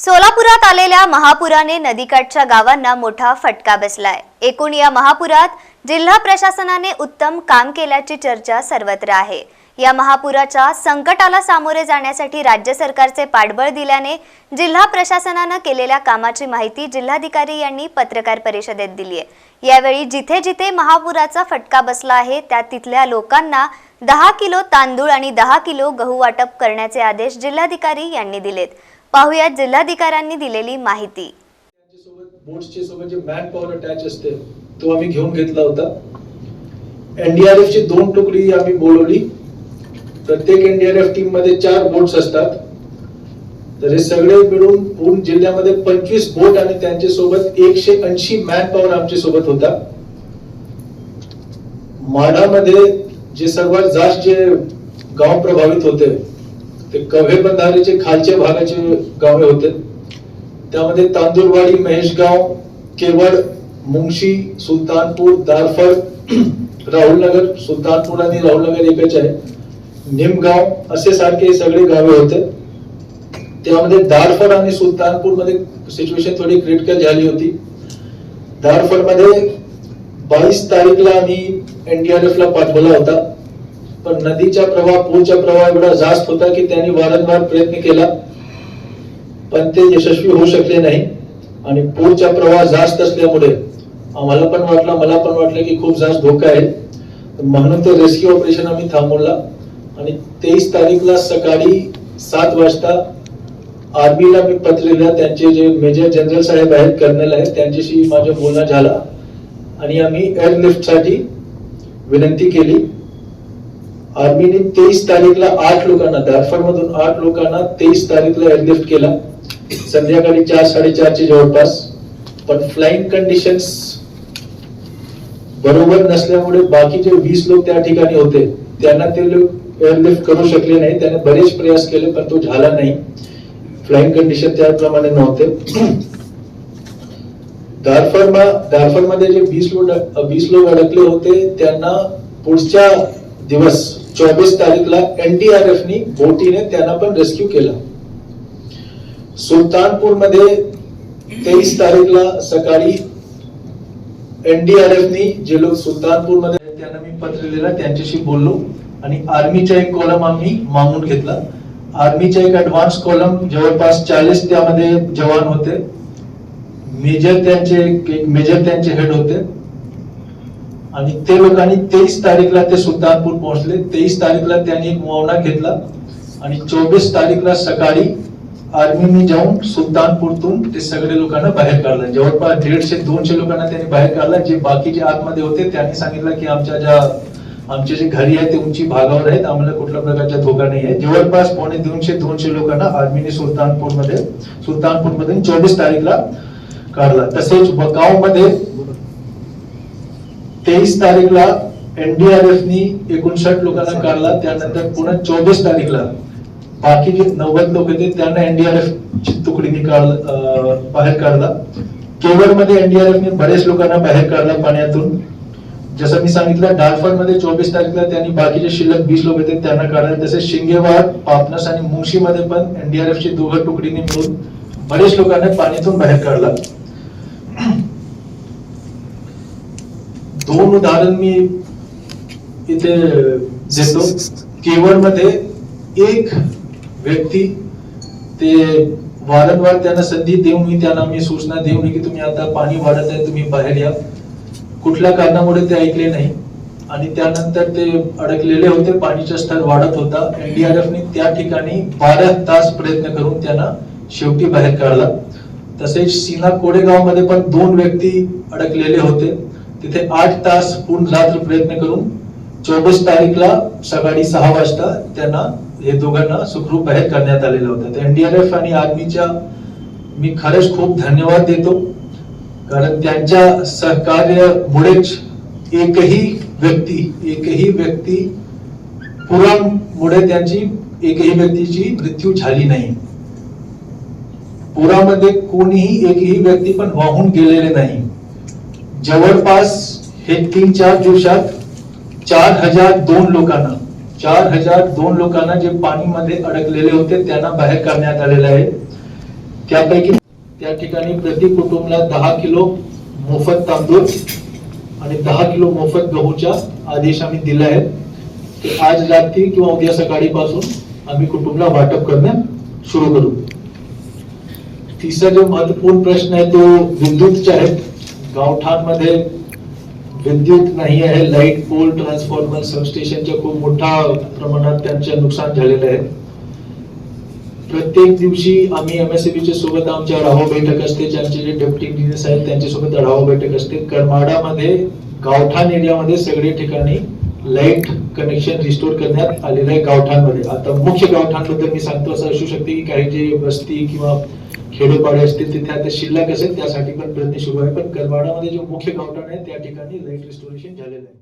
सोलापुरात आलेल्या महापुराने नदीकाठच्या गावांना मोठा फटका बसलाय. एकूण या महापुरात जिल्हा प्रशासनाने उत्तम काम केल्याची चर्चा सर्वत्र आहे. या महापुराच्या संकटाला सामोरे जाण्यासाठी राज्य सरकारचे पाठबळ दिल्याने जिल्हा प्रशासनानं केलेल्या कामाची माहिती जिल्हाधिकारी यांनी पत्रकार परिषदेत दिली आहे. यावेळी जिथे जिथे महापुराचा फटका बसला आहे त्या तिथल्या लोकांना दहा किलो तांदूळ आणि दहा किलो गहू वाटप करण्याचे आदेश जिल्हाधिकारी यांनी दिलेत. पाहुयात जिल्हाधिकाऱ्यांनी दिलेली माहिती. बोट्सचे सोबत जे मॅन पॉवर अटॅच असते तो आम्ही घेऊन घेतला होता. एनडीआरएफ ची दोन तुकडी आम्ही बोलवली. प्रत्येक एनडीआरएफ टीममध्ये चार बोट्स असतात. तर हे सगळे मिळून पूर्ण जिल्ह्यामध्ये पंचवीस बोट आणि त्यांच्यासोबत एकशे ऐंशी मॅन पॉवर आमच्यासोबत होता. माढामध्ये जे सर्वात जास्त जे गाव प्रभावित होते ते कव्हे बंधारेचे खालच्या भागाचे गावे होते. त्यामध्ये तांदूरवाडी महेशगाव केवळ मुंगशी सुलतानपूर दारफळ राहुलनगर सुलतानपूर आणि राहुलनगर एकच आहे. निमगाव असे सारखे सगळे गावे होते. त्यामध्ये दारफड आणि सुलतानपूरमध्ये सिच्युएशन थोडी क्रिटिकल झाली होती. दारफडमध्ये बावीस तारीखला आम्ही एनडीआरएफ ला पाठवला होता. पण नदीचा प्रवाह पूरचा प्रवाह एवढा जास्त होता की त्यांनी वारंवार प्रयत्न केला. पण ते यशस्वी होऊ शकले नाही. आणि पूरचा प्रवाह जास्त असल्यामुळे आम्हाला पण वाटलं मला पण वाटलं की खूप जास्त धोका आहे. म्हणून ते रेस्क्यू ऑपरेशन आम्ही थांबवला. आणि तेवीस तारीखला सकाळी सात वाजता आर्मीला मी पत्र त्यांचे जे मेजर जनरल साहेब आहेत कर्नल आहेत त्यांच्याशी माझं बोलणं झाला. आणि आम्ही एअरलिफ्टसाठी विनंती केली. आर्मीने तेवीस तारीखला आठ लोकांना दारफड मधून आठ लोकांना तेवीस तारीखला एअरलिफ्ट केला. संध्याकाळी चार साडेचारच्या जवळपास. पण फ्लाईंग कंडिशन्स बरोबर नसल्यामुळे बाकीचे वीस लोक त्या ठिकाणी होते त्यांना ते लोक एअरलिफ्ट करू शकले नाही. त्याने बरेच प्रयास केले पण तो झाला नाही. फ्लाईंग कंडिशन त्याप्रमाणे नव्हते. दारफडमा दारफडमध्ये जे वीस लोक वीस लोक अडकले होते त्यांना पुढच्या दिवस चोवीस तारीखला एनडीआरएफ नी बोटीने त्यांना पण रेस्क्यू केला. सुलतानपूरमध्ये तेवीस तारीखला सकाळी एनडीआरएफ नी जे लोक सुलतानपूरमध्ये त्यांना मी पत्र लिहिलं त्यांच्याशी बोललो. आणि आर्मीचा एक कॉलम आम्ही मागून घेतला. आर्मीचा एक ऍडव्हान्स कॉलम जवळपास चाळीस त्यामध्ये जवान होते. मेजर त्यांचे एक मेजर त्यांचे हेड होते. आणि ते लोकांनी तेवीस तारीखला ते सुलतानपूर पोहोचले. तेवीस तारीखला त्यांनी एक मुआवना घेतला आणि चोवीस तारीखला सकाळी आर्मीनी जाऊन सुलतानपूरतून ते सगळे लोकांना बाहेर काढलं. जवळपास दीडशे दोनशे लोकांना त्यांनी बाहेर काढलं. जे बाकीचे आतमध्ये होते त्यांनी सांगितलं की आमच्या ज्या आमचे जे घरी आहे ते उंची भागावर आहेत. आम्हाला कुठल्या प्रकारचा धोका नाही आहे. जवळपास पावणे दोनशे दोनशे लोकांना आर्मीने सुलतानपूरमध्ये सुलतानपूरमध्ये चोवीस तारीखला काढला. तसेच बकावमध्ये तेवीस तारीखला एनडीआरएफनी एकोणसाठ लोकांना काढला त्यानंतर पुन्हा चोवीस तारीखला बाकी जे नव्वद लोक होते त्यांना एनडीआरएफ ची तुकडीने काढ अं, बाहेर काढला. केवळमध्ये एनडीआरएफ ने बरेच लोकांना बाहेर काढला पाण्यातून. जसं मी सांगितलं डालफरमध्ये चोवीस तारखेला त्यांनी बाकीचे शिल्लक वीस लोक होते त्यांना काढले. तसेच शिंगेवाड पापनस आणि मुंशी मध्ये पण एनडीआरएफ ची दोघं तुकडीने मिळून बरेच लोकांना पाण्यातून बाहेर काढला. दोन उदाहरण मी इथे देतो. केवळमध्ये एक व्यक्ती ते वारंवार त्यांना संधी देऊन मी त्यांना मी सूचना देऊन की तुम्ही आता पाणी वाढत आहे तुम्ही बाहेर या. कुठल्या कारणामुळे ते ऐकले नाही. आणि त्यानंतर ते अडकलेले होते पाणीचा स्तर वाढत होता. एनडीआरएफने त्या ठिकाणी बारा तास प्रयत्न करून त्यांना शेवटी बाहेर काढला. तसेच सीना कोडेगावमध्ये पण दोन व्यक्ती अडकलेले होते. तिथे आठ तास पूर्ण रात्र प्रयत्न करून चोवीस तारीखला सकाळी सहा वाजता त्यांना हे दोघांना सुखरूप बाहेर करण्यात आलेलं होतं. तर एनडीआरएफ आणि आर्मीच्या मी खरंच खूप धन्यवाद देतो. कारण त्यांच्या सहकार्यामुळेच एकही व्यक्ती एकही व्यक्ती पुरामुळे त्यांची एकही व्यक्तीची मृत्यू झाली नाही. पुरामध्ये कोणीही एकही व्यक्ती पण वाहून गेलेले नाही. जवळपास हे तीन चार दिवसात चार हजार दोन लोकांना चार हजार दोन लोकांना जे पाणीमध्ये अडकलेले होते त्यांना बाहेर काढण्यात आलेले आहे. त्यापैकी त्या ठिकाणी प्रति कुटुंबला दहा किलो मोफत तांदूळ आणि दहा किलो मोफत गहूचा आदेश आम्ही दिला आहे ते आज रात्री किंवा उद्या सकाळी पासून आम्ही कुटुंबला वाटप करण्यास सुरू करू. तिसरा जो महत्त्वपूर्ण प्रश्न आहे तो विद्युतचा आहे गावठाणमध्ये विद्युत नाही आहे लाइट पोल ट्रान्सफॉर्मर सबस्टेशनच्या खूप मोठ्या प्रमाणात त्यांचे नुकसान झालेलं आहे. प्रत्येक दिवशी आम्ही एमएससीबी च्या सोबत आमची आढावा बैठक असते ज्यांचे जे डेप्युटी इंजिनियर्स आहेत त्यांच्यासोबत आढावा बैठक असते. करमाडामध्ये गावठाण एरियामध्ये सगळे ठिकाणी लाइट कनेक्शन रिस्टोर करण्यात आलेलं आहे गावठाणमध्ये. आता मुख्य गावठाणबद्दल मी सांगतो असं असू शकते की काही जे वस्ती किंवा खेडोपाडे असतील तिथे आता शिल्लक असेल त्यासाठी पण प्रयत्न सुरू आहे. पण करमाडामध्ये जे मुख्य गावठाण आहे त्या ठिकाणी लाइट रिस्टोरेशन झालेलं आहे.